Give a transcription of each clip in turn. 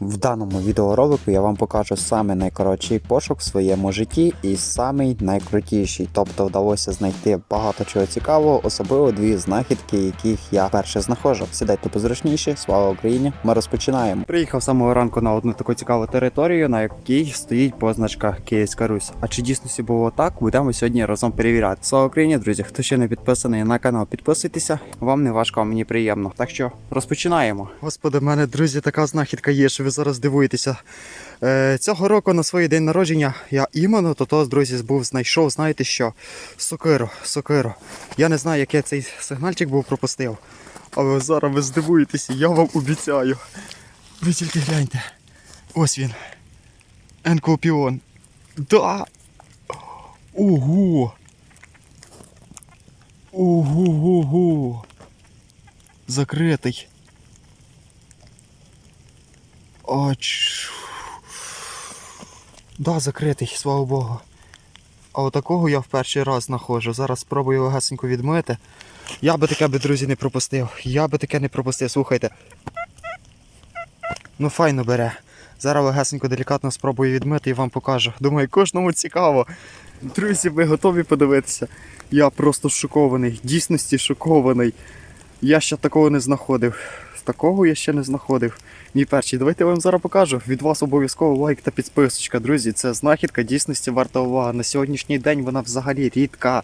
В даному відеоролику я вам покажу саме найкоротший пошук в своєму житті і самий найкрутіший. Тобто вдалося знайти багато чого цікавого, особливо дві знахідки, яких я перше знаходжу. Сідайте позручніше, слава Україні! Ми розпочинаємо. Приїхав з самого ранку на одну таку цікаву територію, на якій стоїть позначка Київська Русь. А чи дійсно було так? Будемо сьогодні разом перевіряти. Слава Україні, друзі! Хто ще не підписаний на канал, підписуйтеся. Вам не важко, а мені приємно. Так що розпочинаємо. Господи, в мене друзі, така знахідка є, що ви зараз дивуєтеся. Е, цього року на свій день народження я іменно то, друзі, був знайшов, знаєте що? Сокиру, сокиру. Я не знаю, як я цей сигнальчик був пропустив. Але зараз ви здивуєтеся, я вам обіцяю. Ви тільки гляньте. Ось він. Енкопіон. Да. Ого. Ого-го-го. Закритий. А, ч... Да, закритий, слава Богу. А отакого я в перший раз знаходжу. Зараз спробую легесенько відмити. Я би таке би, друзі, не пропустив. Я би таке не пропустив, слухайте. Ну файно бере. Зараз легесенько делікатно спробую відмити і вам покажу. Думаю, кожному цікаво. Друзі, ви готові подивитися? Я просто шокований, дійсності шокований. Я ще такого не знаходив. Такого я ще не знаходив. Мій перший. Давайте я вам зараз покажу. Від вас обов'язково лайк та підписочка. Друзі, це знахідка дійсності варта уваги. На сьогоднішній день вона взагалі рідка,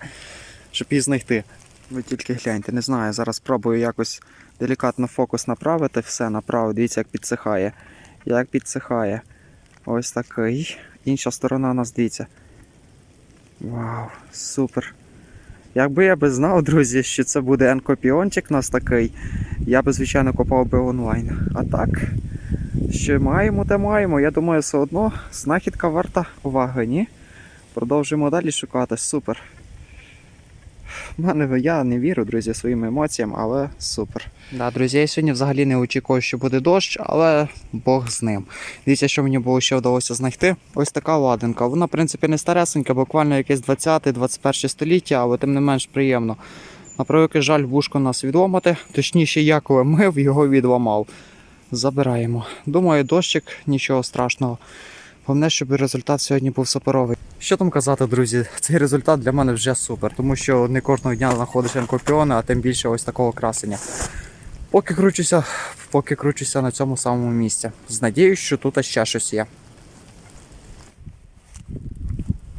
щоб її знайти. Ви тільки гляньте, не знаю. Зараз спробую якось делікатно фокус направити. Все направо. Дивіться, як підсихає. Як підсихає. Ось такий. Інша сторона у нас дивіться. Вау, супер. Якби я би знав, друзі, що це буде енкопіончик у нас такий, я би, звичайно, копав би онлайн. А так, що маємо, те маємо. Я думаю, все одно знахідка варта уваги, ні? Продовжуємо далі шукати. Супер. В мене я не вірю, друзі, своїм емоціям, але супер. Да, друзі, я сьогодні взагалі не очікував, що буде дощ, але Бог з ним. Дивіться, що мені було ще вдалося знайти. Ось така ладинка. Вона, в принципі, не старесенька, буквально якесь 20-21 століття, але тим не менш приємно. На превеликий жаль, вушко нас відломати. Точніше, я коли мив, його відламав. Забираємо. Думаю, дощик, нічого страшного. Головне, щоб результат сьогодні був суперовий. Що там казати, друзі? Цей результат для мене вже супер, тому що не кожного дня знаходиш енкопіони, а тим більше ось такого красення. Поки кручуся, поки кручуся на цьому самому місці. З надією, що тут ще щось є.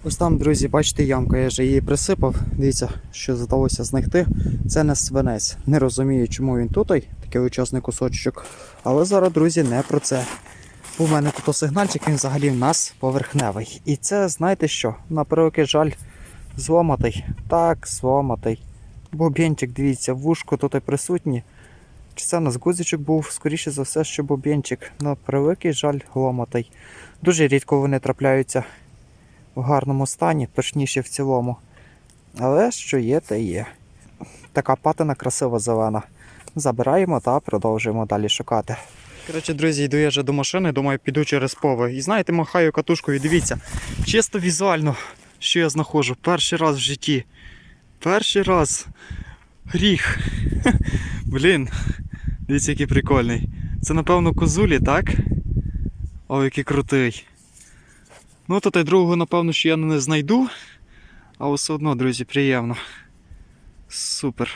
Ось там, друзі, бачите, ямка, я вже її присипав. Дивіться, що вдалося знайти. Це не свинець. Не розумію, чому він тут, такий величезний кусочок. Але зараз, друзі, не про це. У мене тут сигнальчик, він взагалі в нас поверхневий. І це, знаєте що? На превеликий жаль, зломатий. Так, зломатий. Бобінчик, дивіться, вушко тут і присутні. Чи це у нас гузичок був, скоріше за все, що бобінчик. На превеликий жаль, ломатий. Дуже рідко вони трапляються в гарному стані, точніше в цілому. Але що є, те є. Така патина красива зелена. Забираємо та продовжуємо далі шукати. Коротше, друзі, йду я вже до машини, думаю, піду через пове. І знаєте, махаю катушкою, дивіться, чисто візуально, що я знаходжу. Перший раз в житті. Перший раз. Гріх. Блін. Дивіться, який прикольний. Це, напевно, козулі, так? О, який крутий. Ну, тут і другого, напевно, що я не знайду. Але все одно, друзі, приємно. Супер.